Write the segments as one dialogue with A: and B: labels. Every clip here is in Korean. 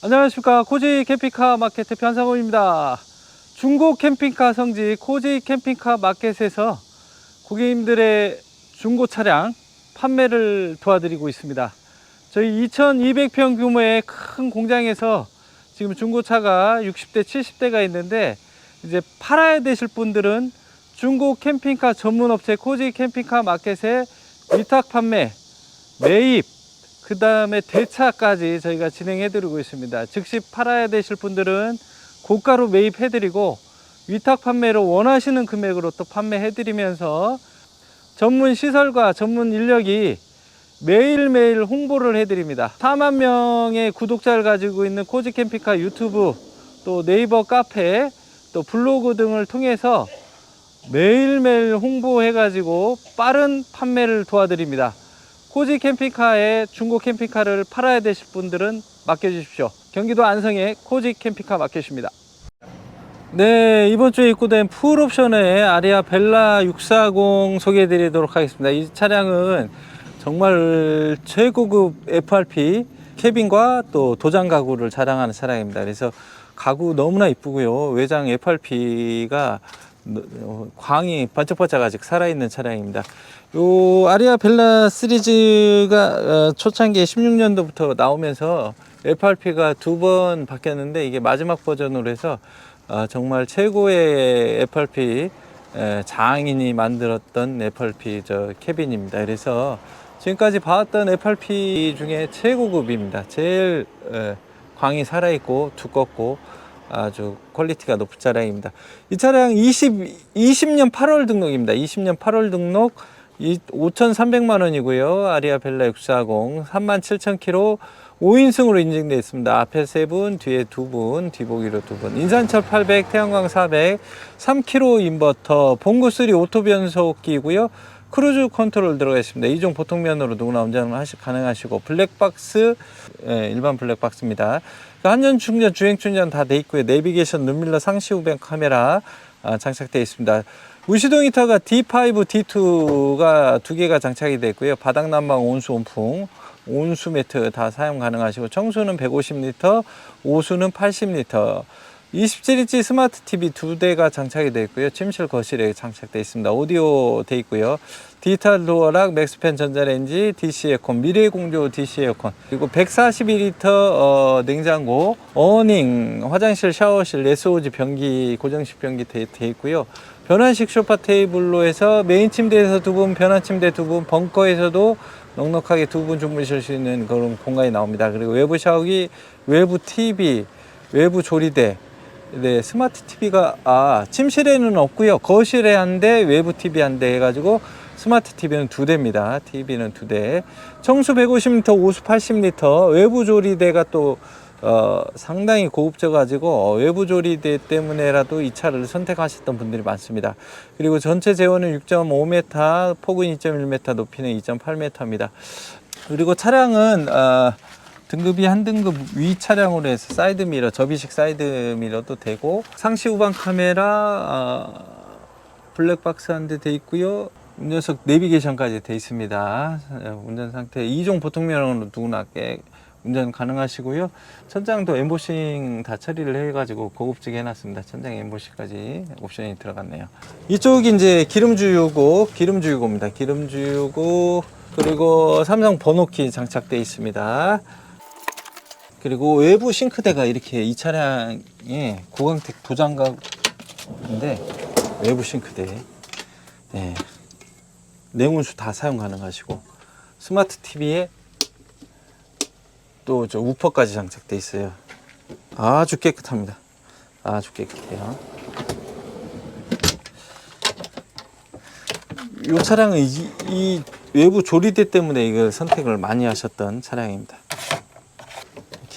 A: 안녕하십니까. 코지 캠핑카 마켓 대표 한상호입니다. 중고 캠핑카 성지 코지 캠핑카 마켓에서 고객님들의 중고 차량 판매를 도와드리고 있습니다. 저희 2200평 규모의 큰 공장에서 지금 중고차가 60대 70대가 있는데 이제 팔아야 되실 분들은 중고 캠핑카 전문 업체 코지 캠핑카 마켓에 위탁 판매 매입 그 다음에 대차까지 저희가 진행해 드리고 있습니다. 즉시 팔아야 되실 분들은 고가로 매입해 드리고 위탁 판매로 원하시는 금액으로 또 판매해 드리면서 전문 시설과 전문 인력이 매일매일 홍보를 해 드립니다. 4만 명의 구독자를 가지고 있는 코지 캠핑카 유튜브 또 네이버 카페 또 블로그 등을 통해서 매일매일 홍보해 가지고 빠른 판매를 도와드립니다. 코지 캠핑카에 중고 캠핑카를 팔아야 되실 분들은 맡겨주십시오. 경기도 안성의 코지 캠핑카 마켓입니다. 네, 이번 주에 입고된 풀옵션의 아리아 벨라 640 소개해 드리도록 하겠습니다. 이 차량은 정말 최고급 FRP 캐빈과 또 도장 가구를 자랑하는 차량입니다. 그래서 가구 너무나 이쁘고요. 외장 FRP가 광이 반짝반짝 아직 살아있는 차량입니다. 요 아리아 벨라 시리즈가 어, 초창기에 16년도부터 나오면서 FRP가 두 번 바뀌었는데 이게 마지막 버전으로 해서 어, 정말 최고의 FRP 에, 장인이 만들었던 FRP 저 캐빈입니다. 그래서 지금까지 봐왔던 FRP 중에 최고급입니다. 제일 에, 광이 살아있고 두껍고 아주 퀄리티가 높은 차량입니다. 이 차량 20, 20년 8월 등록입니다. 20년 8월 등록 5,300만 원이고요. 아리아 벨라 640 37,000km 5인승으로 인증되어 있습니다. 앞에 세 분, 뒤에 두 분, 뒤보기로 두 분. 인산철 800, 태양광 400, 3km 인버터, 봉구 3 오토 변속기고요. 크루즈 컨트롤 들어가 있습니다. 이종 보통면으로 누구나 운전을 하시, 가능하시고 블랙박스 예, 일반 블랙박스입니다. 한전 충전, 주행 충전 다 돼 있고요. 내비게이션, 눈밀러, 상시 우변 카메라 아, 장착되어 있습니다. 무시동 히터가 D5, D2가 두 개가 장착이 되어 있고요. 바닥 난방, 온수, 온풍, 온수 매트 다 사용 가능하시고 청수는 150리터, 오수는 80리터. 27인치 스마트 TV 두 대가 장착이 되어 있고요. 침실 거실에 장착되어 있습니다. 오디오 되어 있고요. 디지털 도어락, 맥스팬 전자레인지, DC 에어컨, 미래 공조 DC 에어컨, 그리고 142리터 어, 냉장고, 어닝, 화장실, 샤워실, SOG 변기, 고정식 변기 되어 있고요. 변환식 소파 테이블로 해서 메인 침대에서 두 분, 변환 침대 두 분, 벙커에서도 넉넉하게 두 분 주무실 수 있는 그런 공간이 나옵니다. 그리고 외부 샤워기, 외부 TV, 외부 조리대, 네, 스마트 TV가 아 침실에는 없고요. 거실에 한 대, 외부 TV 한 대 해가지고 스마트 TV는 두 대입니다. TV는 두 대. 청수 150리터, 오수 80리터. 외부 조리대가 또 어, 상당히 고급져 가지고 어, 외부 조리대 때문에라도 이 차를 선택하셨던 분들이 많습니다. 그리고 전체 제원은 6.5m, 폭은 2.1m, 높이는 2.8m입니다. 그리고 차량은 어, 등급이 한 등급 위 차량으로 해서 사이드 미러, 접이식 사이드 미러도 되고 상시 우방 카메라 어, 블랙박스 한 대 돼 있고요. 운전석 내비게이션까지 돼 있습니다. 어, 운전 상태 2종 보통 면허로 누구나 깨 운전 가능하시고요. 천장도 엠보싱 다 처리를 해가지고 고급지게 해놨습니다. 천장 엠보싱까지 옵션이 들어갔네요. 이쪽이 이제 기름주유고, 기름주유고입니다. 기름주유고, 그리고 삼성 번호키 장착되어 있습니다. 그리고 외부 싱크대가 이렇게 이 차량에 고광택 도장각인데 외부 싱크대. 네. 냉온수 다 사용 가능하시고 스마트 TV에 또 저 우퍼까지 장착돼 있어요. 아주 깨끗합니다. 아주 깨끗해요. 이 차량은 이, 이 외부 조리대 때문에 이걸 선택을 많이 하셨던 차량입니다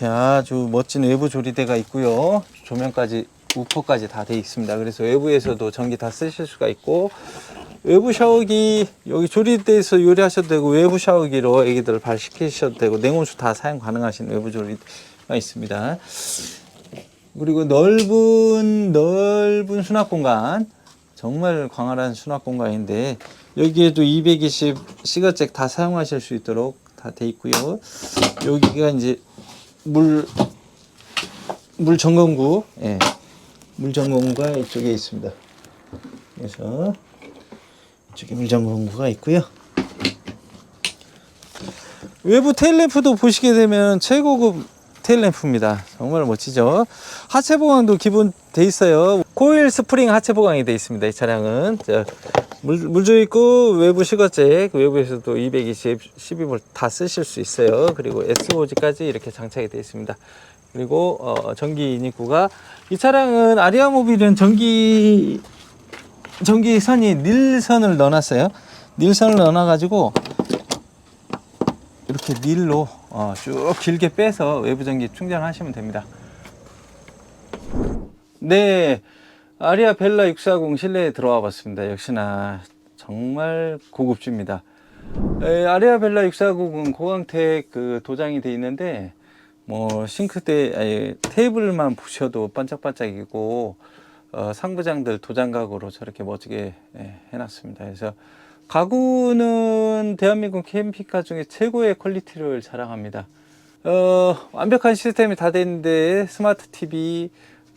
A: 이렇게 아주 멋진 외부 조리대가 있고요. 조명까지 우퍼까지 다 돼 있습니다. 그래서 외부에서도 전기 다 쓰실 수가 있고 외부 샤워기 여기 조리대에서 요리하셔도 되고 외부 샤워기로 애기들 발 씻기셔도 되고 냉온수 다 사용 가능하신 외부 조리대가 있습니다. 그리고 넓은 넓은 수납 공간 정말 광활한 수납 공간인데 여기에도 220 시가잭 다 사용하실 수 있도록 다 돼 있고요. 여기가 이제 물
B: 물 점검구, 예. 물 점검구가 이쪽에 있습니다. 그래서 이쪽에 물 점검구가 있고요. 외부 테일램프도 보시게 되면 최고급 테일램프입니다. 정말 멋지죠? 하체 보강도 기본 돼 있어요. 코일 스프링 하체 보강이 돼 있습니다. 이 차량은 자, 물, 있고 외부 시거잭 외부에서도 220, 12V 다 쓰실 수 있어요. 그리고 SOG까지 이렇게 장착이 되어 있습니다. 그리고 어, 전기 인입구가 이 차량은 아리아 모빌은 전기 전기 선이 닐선을 넣어놨어요. 닐선을 넣어놔 가지고 이렇게 닐로 어, 쭉 길게 빼서 외부 전기 충전하시면 됩니다. 네, 아리아 벨라 640 실내에 들어와 봤습니다. 역시나 정말 고급집니다. 에, 아리아 벨라 640은 고강택 그 도장이 돼 있는데 뭐 싱크대 아니, 테이블만 보셔도 반짝반짝이고 어, 상부장들 도장각으로 저렇게 멋지게 예, 해놨습니다. 그래서 가구는 대한민국 캠핑카 중에 최고의 퀄리티를 자랑합니다. 어, 완벽한 시스템이 다돼 있는데 스마트 TV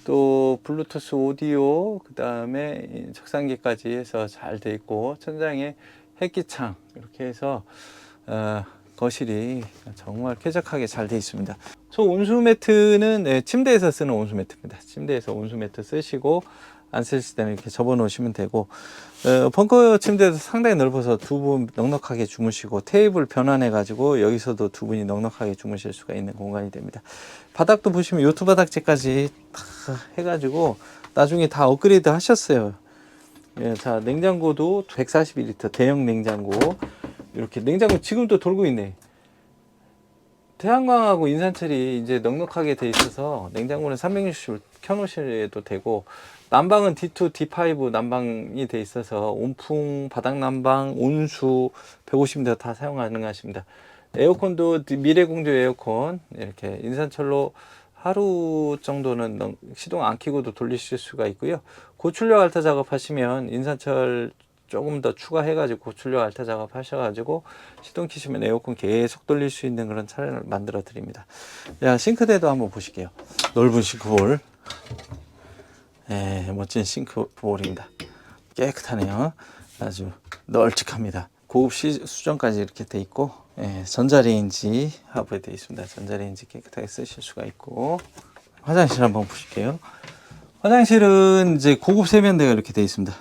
B: 또 블루투스 오디오 그 다음에 적상기까지 해서 잘 돼 있고 천장에 햇기창 이렇게 해서 어, 거실이 정말 쾌적하게 잘 돼 있습니다. 소 온수 매트는 네, 침대에서 쓰는 온수 매트입니다. 침대에서 온수 매트 쓰시고 안 쓰실 때는 이렇게 접어 놓으시면 되고 어, 벙커 침대도 상당히 넓어서 두 분 넉넉하게 주무시고 테이블 변환해 가지고 여기서도 두 분이 넉넉하게 주무실 수가 있는 공간이 됩니다. 바닥도 보시면 요트 바닥재까지 다 해가지고 나중에 다 업그레이드 하셨어요. 예, 자 냉장고도 142리터 대형 냉장고 이렇게 냉장고 지금도 돌고 있네. 태양광하고 인산철이 이제 넉넉하게 돼 있어서 냉장고는 360을 켜놓으셔도 되고 난방은 D2, D5 난방이 돼 있어서 온풍, 바닥 난방, 온수 150대 다 사용 가능하십니다. 에어컨도 미래공조 에어컨 이렇게 인산철로 하루 정도는 넉- 시동 안 켜고도 돌리실 수가 있고요. 고출력 알타 작업하시면 인산철 조금 더 추가해가지고 고출력 알타 작업하셔가지고 시동 키시면 에어컨 계속 돌릴 수 있는 그런 차량을 만들어 드립니다. 자 싱크대도 한번 보실게요. 넓은 싱크볼. 예, 멋진 싱크볼입니다. 깨끗하네요. 아주 널찍합니다. 고급 시, 수정까지 이렇게 돼 있고 예, 전자레인지 하부에 되어 있습니다. 전자레인지 깨끗하게 쓰실 수가 있고 화장실 한번 보실게요. 화장실은 이제 고급 세면대가 이렇게 되어 있습니다.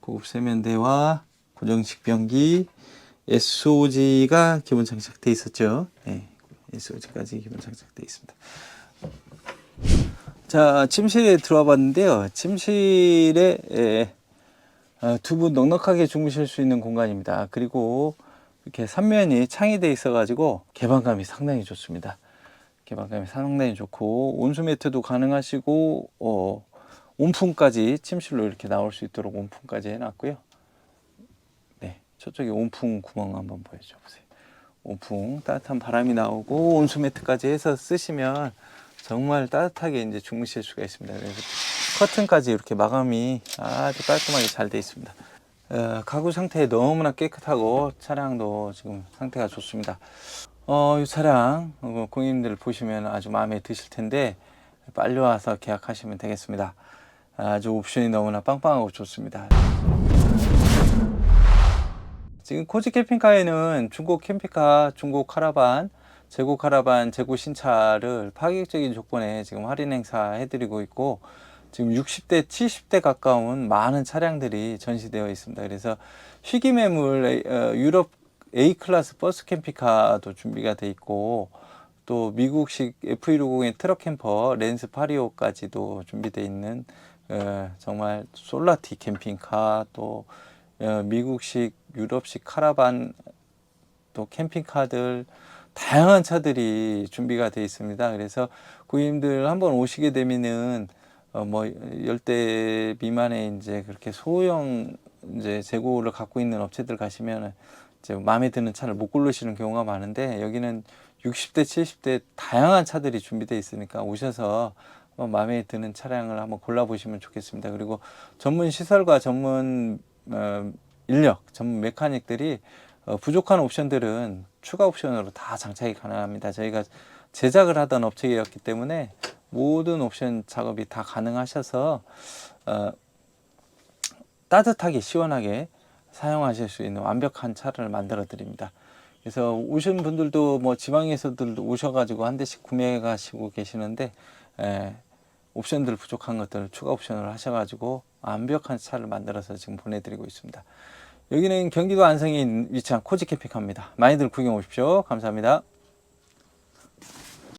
B: 고급 세면대와 고정식 변기, SOG가 기본 장착돼 있었죠. 예, SOG까지 기본 장착돼 있습니다. 자, 침실에 들어와 봤는데요. 침실에 예, 어, 두분 넉넉하게 주무실 수 있는 공간입니다. 그리고 이렇게 삼면이 창이 돼 있어 가지고 개방감이 상당히 좋습니다. 개방감이 상당히 좋고 온수 매트도 가능하시고 어, 온풍까지 침실로 이렇게 나올 수 있도록 온풍까지 해놨고요. 네, 저쪽에 온풍 구멍 한번 보여줘 보세요. 온풍 따뜻한 바람이 나오고 온수 매트까지 해서 쓰시면 정말 따뜻하게 이제 주무실 수가 있습니다. 그래서 커튼까지 이렇게 마감이 아주 깔끔하게 잘 돼 있습니다. 어, 가구 상태 너무나 깨끗하고 차량도 지금 상태가 좋습니다. 어, 이 차량 어, 고객님들 보시면 아주 마음에 드실 텐데 빨리 와서 계약하시면 되겠습니다. 아주 옵션이 너무나 빵빵하고 좋습니다. 지금 코지 캠핑카에는 중고 캠핑카, 중고 카라반, 재고 카라반, 재고 신차를 파격적인 조건에 지금 할인 행사 해드리고 있고 지금 60대, 70대 가까운 많은 차량들이 전시되어 있습니다. 그래서 희귀 매물 어, 유럽 A 클래스 버스 캠핑카도 준비가 돼 있고 또 미국식 F150의 트럭 캠퍼 렌스 파리오까지도 준비되어 있는 어, 정말 솔라티 캠핑카 또 어, 미국식 유럽식 카라반 또 캠핑카들 다양한 차들이 준비가 되어 있습니다. 그래서 고객님들 한번 오시게 되면은 어 뭐 열대 미만의 이제 그렇게 소형 이제 재고를 갖고 있는 업체들 가시면은 이제 마음에 드는 차를 못 고르시는 경우가 많은데 여기는 60대, 70대 다양한 차들이 준비되어 있으니까 오셔서 마음에 드는 차량을 한번 골라보시면 좋겠습니다. 그리고 전문 시설과 전문 어, 인력, 전문 메카닉들이 어, 부족한 옵션들은 추가 옵션으로 다 장착이 가능합니다. 저희가 제작을 하던 업체였기 때문에 모든 옵션 작업이 다 가능하셔서 어, 따뜻하게 시원하게 사용하실 수 있는 완벽한 차를 만들어 드립니다. 그래서 오신 분들도 뭐 지방에서들도 오셔가지고 한 대씩 구매해 가시고 계시는데 에, 옵션들 부족한 것들 추가 옵션을 하셔가지고 완벽한 차를 만들어서 지금 보내드리고 있습니다. 여기는 경기도 안성에 위치한 코지 캠핑카입니다. 많이들 구경 오십시오. 감사합니다.